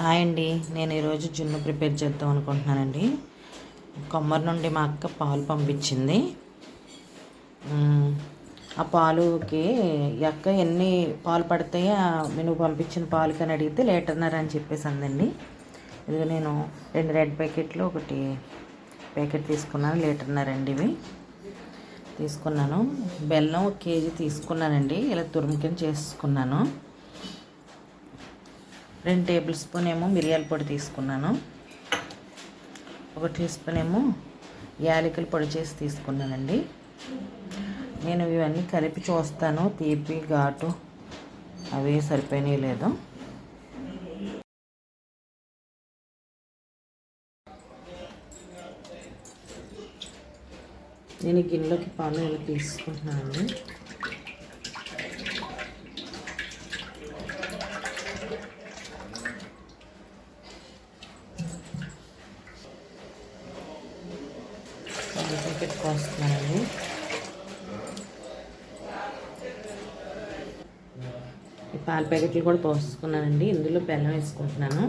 Hi అండి. నేను ఈరోజు జున్ను ప్రిపేర్ చేద్దాం అనుకుంటున్నానండి. కొమ్మరి నుండి మా అక్క పాలు పంపించింది. ఆ పాలుకి అక్క ఎన్ని పాలు పడతాయో నువ్వు పంపించిన పాలు అని అడిగితే లీటర్నర్ అని చెప్పేసి అందండి. ఇదిగో నేను రెండు రెడ్ ప్యాకెట్లు ఒకటి ప్యాకెట్ తీసుకున్నాను లీటర్నర్ అండి ఇవి. తీసుకున్నాను. బెల్లం ఒక కేజీ తీసుకున్నానండి. ఇలా తురుముకిని చేసుకున్నాను. రెండు టేబుల్ స్పూన్ ఏమో మిరియాల పొడి తీసుకున్నాను. ఒక టీ స్పూన్ ఏమో యాలకుల పొడి చేసి తీసుకున్నానండి. నేను ఇవన్నీ కలిపి చూస్తాను తీపి ఘాటు అవి సరిపోయినాయి లేదు. నేను గిన్నెలోకి పాలు ఇలా తీసుకుంటున్నానండి? ప్యాకెట్ పోస్తున్నానండి ఈ పాల ప్యాకెట్లు కూడా పోసుకున్నానండి. ఇందులో బెల్లం వేసుకుంటున్నాను.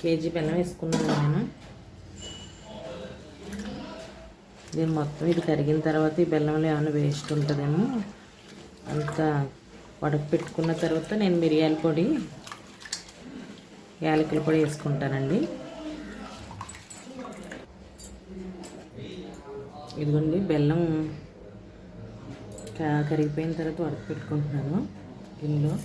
కేజీ బెల్లం వేసుకున్నాను నేను. దీని మొత్తం ఇది కరిగిన తర్వాత ఈ బెల్లంలో ఏమైనా వేస్ట్ ఉంటుందేమో అంతా వడకు పెట్టుకున్న తర్వాత నేను మిరియాల పొడి యాలకుల పొడి వేసుకుంటానండి. ఇదిగోండి బెల్లం క- కరిగిపోయిన తర్వాత వడక పెట్టుకుంటున్నాను. గిన్నెలో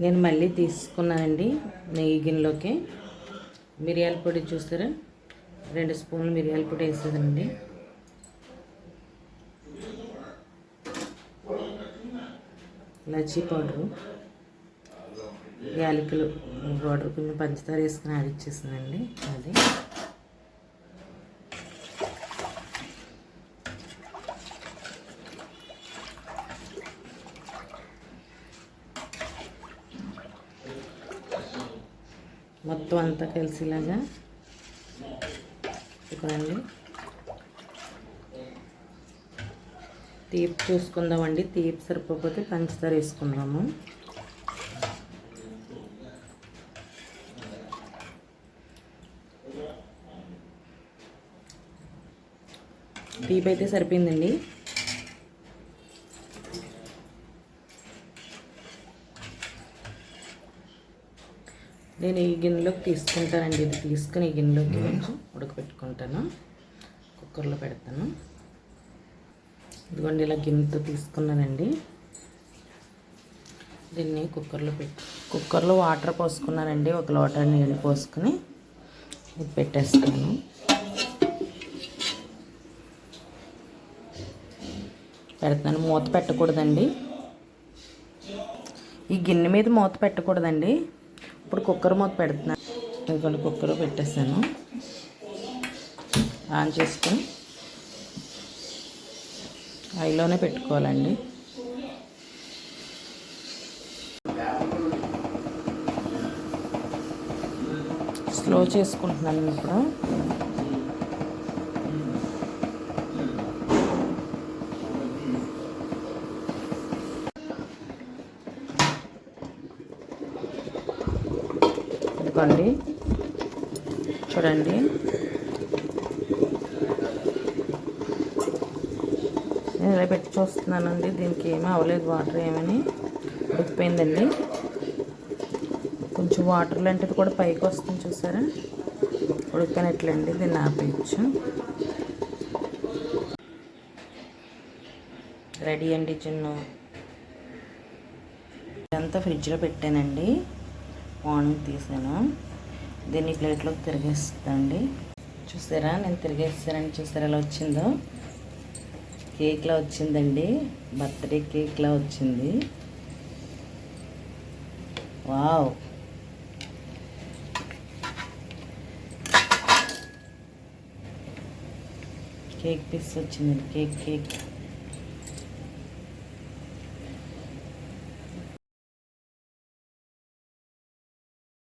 నేను మళ్ళీ తీసుకున్నానండి నెయ్యి గిన్నెలోకి మిరియాల పొడి చూసారా రెండు స్పూన్లు మిరియాల పొడి వేసేదండి లచ్చీ పౌడరు యాలకులు పౌడర్ కొంచెం పంచదార వేసుకుని ఆడిచ్చేసిందండి అది. మొత్తం అంతా కలిసిలాగా ఇవ్వండి తీపి చూసుకుందామండి. తీపి సరిపోతే పంచదార వేసుకుందాము. తీపి అయితే సరిపోయిందండి. నేను ఈ గిన్నెలోకి తీసుకుంటానండి. ఇది తీసుకుని ఈ గిన్నెలోకి కొంచెం ఉడకపెట్టుకుంటాను కుక్కర్లో పెడతాను. ఇదిగోండి ఇలా గిన్నెతో తీసుకున్నానండి. దీన్ని కుక్కర్లో పెట్టి కుక్కర్లో వాటర్ పోసుకున్నానండి. ఒక లోట నీళ్ళు పోసుకుని ఇది పెట్టేస్తాను. పెడతాను. మూత పెట్టకూడదండి. ఈ గిన్నె మీద మూత పెట్టకూడదండి. ఇప్పుడు కుక్కర్ మూత పెడుతున్నాను ఇదిగోండి కుక్కర్ పెట్టేసాను ఆన్ చేసుకొని ఐలోనే పెట్టుకోవాలండి. స్లో చేసుకుంటున్నాను ఇప్పుడు. ఇదిగోండి చూడండి. నేను ఇలా పెట్టి చూస్తున్నానండి. దీనికి ఏమీ అవ్వలేదు వాటర్ ఏమని. ఉడికిపోయిందండి. కొంచెం వాటర్ లాంటిది కూడా పైకి వస్తుంది చూసారా? ఉడికినట్లండి. దీన్ని ఆపేయచ్చు. రెడీ అండి చిన్న ఇదంతా ఫ్రిడ్జ్లో పెట్టానండి. మార్నింగ్ తీసాను. దీన్ని ప్లేట్లోకి తిరిగేస్తానండి చూసారా? నేను తిరిగేస్తానని చూసారా? ఎలా వచ్చిందో? కేక్లా వచ్చిందండి. బర్త్డే కేక్లా వచ్చింది. వావ్! కేక్ పీస్ వచ్చిందండి. Cake cake.